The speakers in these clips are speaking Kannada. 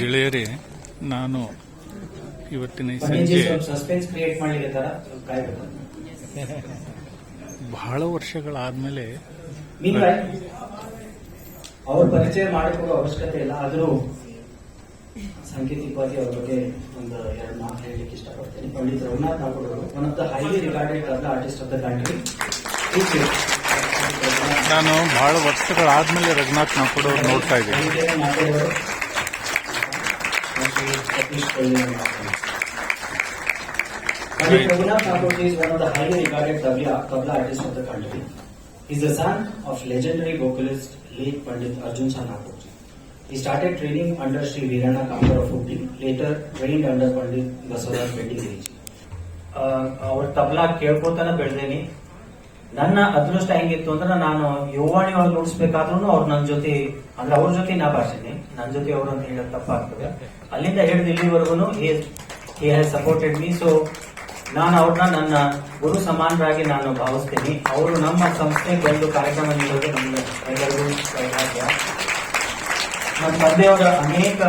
ಗೆಳೆಯರೇ ನಾನು ಇವತ್ತಿನ ಈ ಸಂಜೆ ಸಸ್ಪೆನ್ಸ್ ಕ್ರಿಯೇಟ್ ಮಾಡ್ಲಿಕ್ಕೆ ತರ ಕಾಯ್ಬೇಕು. ಬಹಳ ವರ್ಷಗಳಾದ್ಮೇಲೆ ಅವ್ರ ಪರಿಚಯ ಮಾಡಿಕೊಡೋ ಅವಶ್ಯಕತೆ ಇಲ್ಲ. ಆದರೂ ಸಾಂಕೇತಿಕವಾಗಿ ಅವ್ರ ಬಗ್ಗೆ ಒಂದು ಎರಡು ಮಾತು ಹೇಳಲಿಕ್ಕೆ ಇಷ್ಟಪಡ್ತೀನಿ. ಪಂಡಿತ್ ರಘುನಾಥ್ ಠಾಕೂರ್ ಅವರು one of the highly regarded tabla artist of the country ನಾನು ಬಹಳ ವರ್ಷಗಳಾದ್ಮೇಲೆ ರಘುನಾಥ್ ಠಾಕೂರ್ ಅವ್ರು ನೋಡ್ತಾ ಇದ್ದೀನಿ. Pandit Raghunath Thakur is one of the highly regarded tabla, tabla artists of the country. He is the son of legendary vocalist late Pandit Arjun Thakur. He started training under Sri Virana Kambar of Utti, later trained under Pandit Basavaraj Reddy Giriji. ಅವ್ರ ತಬಲಾ ಕೇಳ್ಕೊತಾನೆ ಬೆಳೆದೇನಿ ನನ್ನ ಅದೃಷ್ಟ ಹೆಂಗಿತ್ತು ಅಂದ್ರೆ ನಾನು ಯುವಾಣಿ ಒಳಗೆ ನುಡಿಸ್ಬೇಕಾದ್ರೂ ಅವ್ರು ನನ್ನ ಜೊತೆ, ಅಂದ್ರೆ ಅವ್ರ ಜೊತೆ ನಾ ಭಾಷೆನಿ. ನನ್ನ ಜೊತೆ ಅವ್ರು ಅಂತ ತಪ್ಪಾಗ್ತದೆ. ಅಲ್ಲಿಂದ ಹಿಡಿದು ಇಲ್ಲಿವರೆಗೂ he has supported me so ನಾನು ಅವ್ರನ್ನ ನನ್ನ ಗುರು ಸಮಾನರಾಗಿ ನಾನು ಭಾವಿಸ್ತೀನಿ. ಅವರು ನಮ್ಮ ಸಂಸ್ಥೆ ಬಂದು ಕಾರ್ಯಕ್ರಮ ನೀಡೋದು ನಮ್ಗೆ ಎಲ್ಲರಿಗೂ ಸೌಭಾಗ್ಯ. ನಮ್ಮ ತಂದೆಯವರ ಅನೇಕ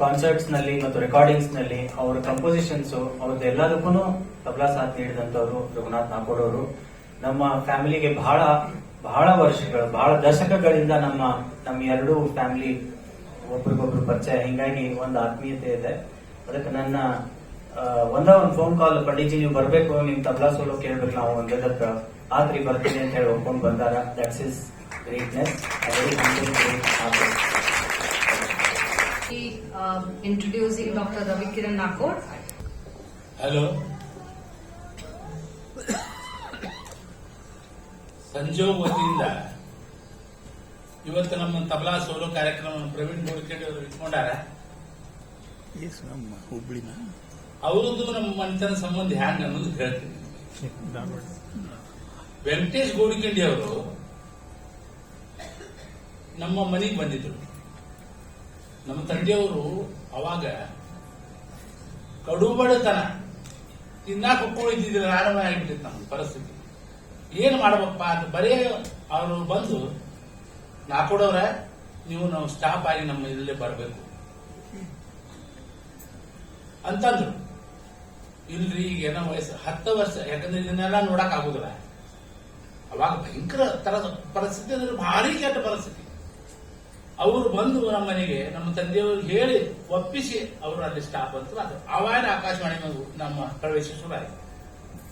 ಕಾನ್ಸರ್ಟ್ಸ್ನಲ್ಲಿ ಮತ್ತು ರೆಕಾರ್ಡಿಂಗ್ಸ್ನಲ್ಲಿ ಅವರ ಕಂಪೋಸಿಷನ್ಸ್ ಅವ್ರದ್ದು ಎಲ್ಲದಕ್ಕೂ ತಬಲಾ ಸಾಥ್ ನೀಡಿದಂತವರು ರಘುನಾಥ್ ಅವರು. ನಮ್ಮ ಫ್ಯಾಮಿಲಿಗೆ ಬಹಳ ಬಹಳ ವರ್ಷಗಳು ಬಹಳ ದಶಕಗಳಿಂದ ನಮ್ಮ ನಮ್ಮ ಎರಡೂ ಫ್ಯಾಮಿಲಿ ಒಬ್ರಿಗೊಬ್ರು ಪರಿಚಯ. ಹಿಂಗಾಗಿ ಒಂದು ಆತ್ಮೀಯತೆ ಇದೆ. ಅದಕ್ಕೆ ನನ್ನ ಒಂದ ಒಂದು ಫೋನ್ ಕಾಲ್ ಪಂಡಿಜಿ ನೀವು ಬರಬೇಕು, ನಿಮ್ ತಬಲಾ ಸೋಲೋ ಕೇಳ್ಬೇಕು ನಾವು ಒಂದಕ್ಕೆ ಆತ್ರಿ ಬರ್ತೀನಿ ಅಂತ ಹೇಳಿ ಒಪ್ಕೊಂಡು ಬಂದಾರ. That's is greatness introducing Dr. Ravi Kiran Nakor. Hello ಸಂಜೋ ವತಿಯಿಂದ ಇವತ್ತು ನಮ್ಮ ತಬಲಾ ಸೋಲೋ ಕಾರ್ಯಕ್ರಮವನ್ನು ಪ್ರವೀಣ್ ಗೋಡ್ಕೇಡಿ ಅವರು ಇಟ್ಕೊಂಡಾರ? ಹುಬ್ಳಿನ. ಅವರದ್ದು ನಮ್ಮ ಮನುಷ್ಯನ ಸಂಬಂಧ ಹ್ಯಾಂಗ ಅನ್ನೋದು ಹೇಳ್ತೀನಿ. ವೆಂಕಟೇಶ್ ಗೋಡಿಕೆಂಡಿ ಅವರು ನಮ್ಮ ಮನೆಗೆ ಬಂದಿದ್ರು. ನಮ್ಮ ತಂದೆಯವರು ಅವಾಗ ಕಡುಬಡತನ ತಿನ್ನಾಕ ಒಪ್ಕೊಂಡಿದ್ದಿದ್ರೆ ಆರಂಭ ಆಗಿಬಿಟ್ಟಿತ್ತು ನಮ್ಮ ಪರಿಸ್ಥಿತಿ. ಏನ್ ಮಾಡ್ಬೇಕಪ್ಪ ಅಂತ ಬರೀ ಅವರು ಬಂದು, ನಾ ಕೊಡೋರ ನೀವು ನಾವು ಸ್ಟಾಪ್ ಆಗಿ ನಮ್ಮ ಇಲ್ಲೇ ಬರಬೇಕು. ಅಂತಂದ್ರು. ಇಲ್ರಿ, ಈಗ ಏನೋ ವಯಸ್ಸು, ಹತ್ತು ವರ್ಷ, ಯಾಕಂದ್ರೆ ಇದನ್ನೆಲ್ಲ ನೋಡಕ್ ಆಗುದಿಲ್ಲ ಅವಾಗ ಭಯಂಕರ ತರದ ಪರಿಸ್ಥಿತಿ ಅಂದ್ರೆ ಭಾರಿ ಕೆಟ್ಟ ಪರಿಸ್ಥಿತಿ. ಅವರು ಬಂದು ನಮ್ಮ ಮನೆಗೆ ನಮ್ಮ ತಂದೆಯವರು ಹೇಳಿ ಒಪ್ಪಿಸಿ ಅವರು ಅಲ್ಲಿ ಸ್ಟಾಪ್ ಅಂತ ಅದು ಅವಾಗ ಆಕಾಶವಾಣಿ ನಮ್ಮ ಪ್ರವೇಶ ಶುರು ಆಯ್ತು